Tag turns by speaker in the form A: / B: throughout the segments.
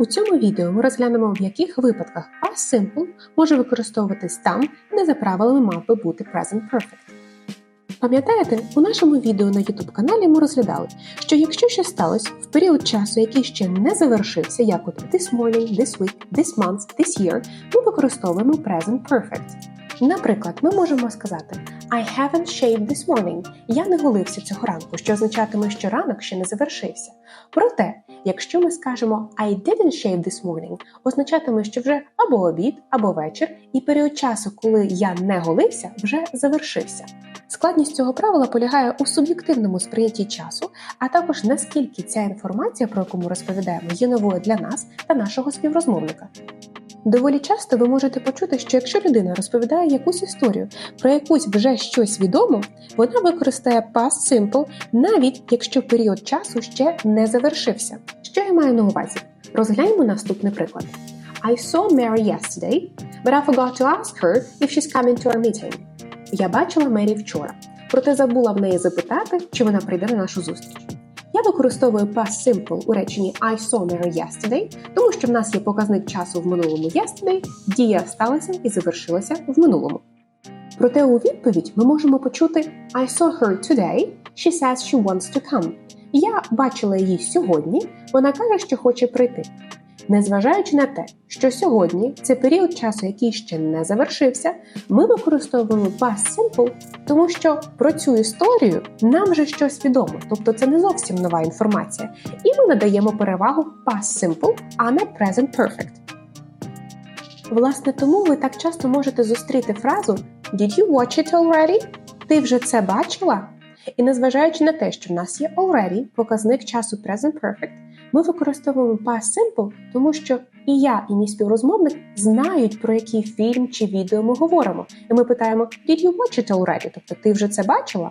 A: У цьому відео ми розглянемо, в яких випадках past simple може використовуватись там, де за правилами мав би бути present perfect. Пам'ятаєте, у нашому відео на YouTube каналі ми розглядали, що якщо щось сталося в період часу, який ще не завершився, як от this morning, this week, this month, this year, ми використовуємо present perfect. Наприклад, ми можемо сказати I haven't shaved this morning. Я не голився цього ранку, що означатиме, що ранок ще не завершився. Проте, якщо ми скажемо I didn't shave this morning, означатиме, що вже або обід, або вечір, і період часу, коли я не голився, вже завершився. Складність цього правила полягає у суб'єктивному сприйнятті часу, а також наскільки ця інформація, про яку ми розповідаємо, є новою для нас та нашого співрозмовника. Доволі часто ви можете почути, що якщо людина розповідає якусь історію про якусь вже щось відомо, вона використає past simple, навіть якщо період часу ще не завершився. Що я маю на увазі? Розгляньмо наступний приклад. I saw Mary yesterday, but I forgot to ask her if she's coming to our meeting. Я бачила Мері вчора, проте забула в неї запитати, чи вона прийде на нашу зустріч. Я використовую past simple у реченні I saw Mary yesterday, тому що в нас є показник часу в минулому yesterday, дія сталася і завершилася в минулому. Проте у відповідь ми можемо почути I saw her today, she says she wants to come. Я бачила її сьогодні, вона каже, що хоче прийти. Незважаючи на те, що сьогодні це період часу, який ще не завершився, ми використовуємо past simple, тому що про цю історію нам вже щось відомо, тобто це не зовсім нова інформація, і ми надаємо перевагу past simple, а не present perfect. Власне, тому ви так часто можете зустріти фразу Did you watch it already? Ти вже це бачила? І незважаючи на те, що в нас є already показник часу present perfect, ми використовуємо past simple, тому що і я, і мій співрозмовник знають, про який фільм чи відео ми говоримо. І ми питаємо Did you watch it already? Тобто ти вже це бачила?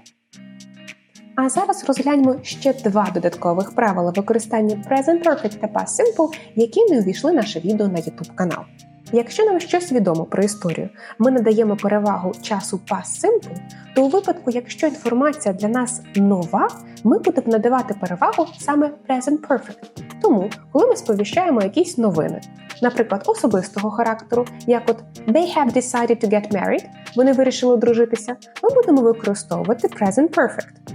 A: А зараз розгляньмо ще два додаткових правила використання Present Perfect та Past Simple, які не увійшли наше відео на YouTube канал. Якщо нам щось відомо про історію, ми надаємо перевагу часу past simple, то у випадку, якщо інформація для нас нова, ми будемо надавати перевагу саме present perfect. Тому, коли ми сповіщаємо якісь новини, наприклад, особистого характеру, як от they have decided to get married, вони вирішили одружитися, ми будемо використовувати present perfect.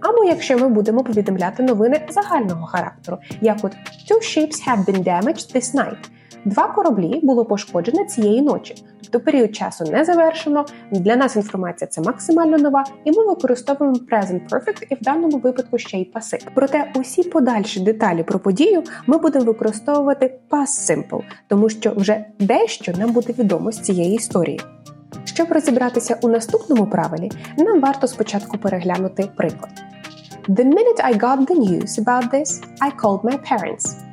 A: Або якщо ми будемо повідомляти новини загального характеру, як от two ships have been damaged this night. Два кораблі було пошкоджено цієї ночі, тобто період часу не завершено. Для нас інформація це максимально нова, і ми використовуємо present perfect і в даному випадку ще й паси. Проте усі подальші деталі про подію ми будемо використовувати past simple, тому що вже дещо нам буде відомо з цієї історії. Щоб розібратися у наступному правилі, нам варто спочатку переглянути приклад. The minute I got the news about this, I called my parents.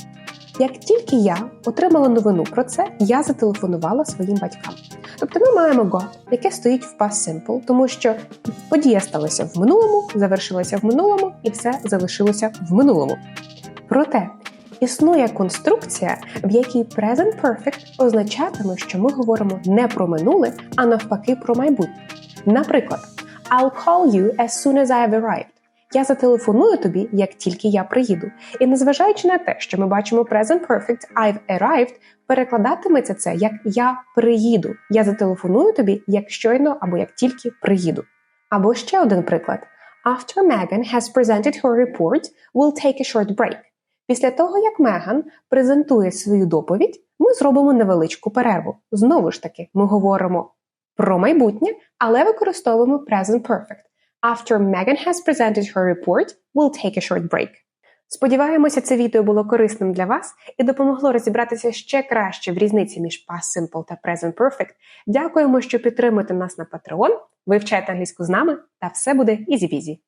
A: Як тільки я отримала новину про це, я зателефонувала своїм батькам. Тобто ми маємо got, яке стоїть в past simple, тому що подія сталася в минулому, завершилася в минулому і все залишилося в минулому. Проте існує конструкція, в якій present perfect означатиме, що ми говоримо не про минуле, а навпаки про майбутнє. Наприклад, I'll call you as soon as I've arrived. Я зателефоную тобі, як тільки я приїду. І незважаючи на те, що ми бачимо present perfect I've arrived, перекладатиметься це як я приїду. Я зателефоную тобі як щойно або як тільки приїду. Або ще один приклад. After Megan has presented her report, we'll take a short break. Після того, як Меган презентує свою доповідь, ми зробимо невеличку перерву. Знову ж таки, ми говоримо про майбутнє, але використовуємо present perfect. After Megan has presented her report, we'll take a short break. Сподіваємося, це відео було корисним для вас і допомогло розібратися ще краще в різниці між past simple та present perfect. Дякуємо, що підтримуєте нас на Patreon, вивчайте англійську з нами, та все буде ізі-бізі.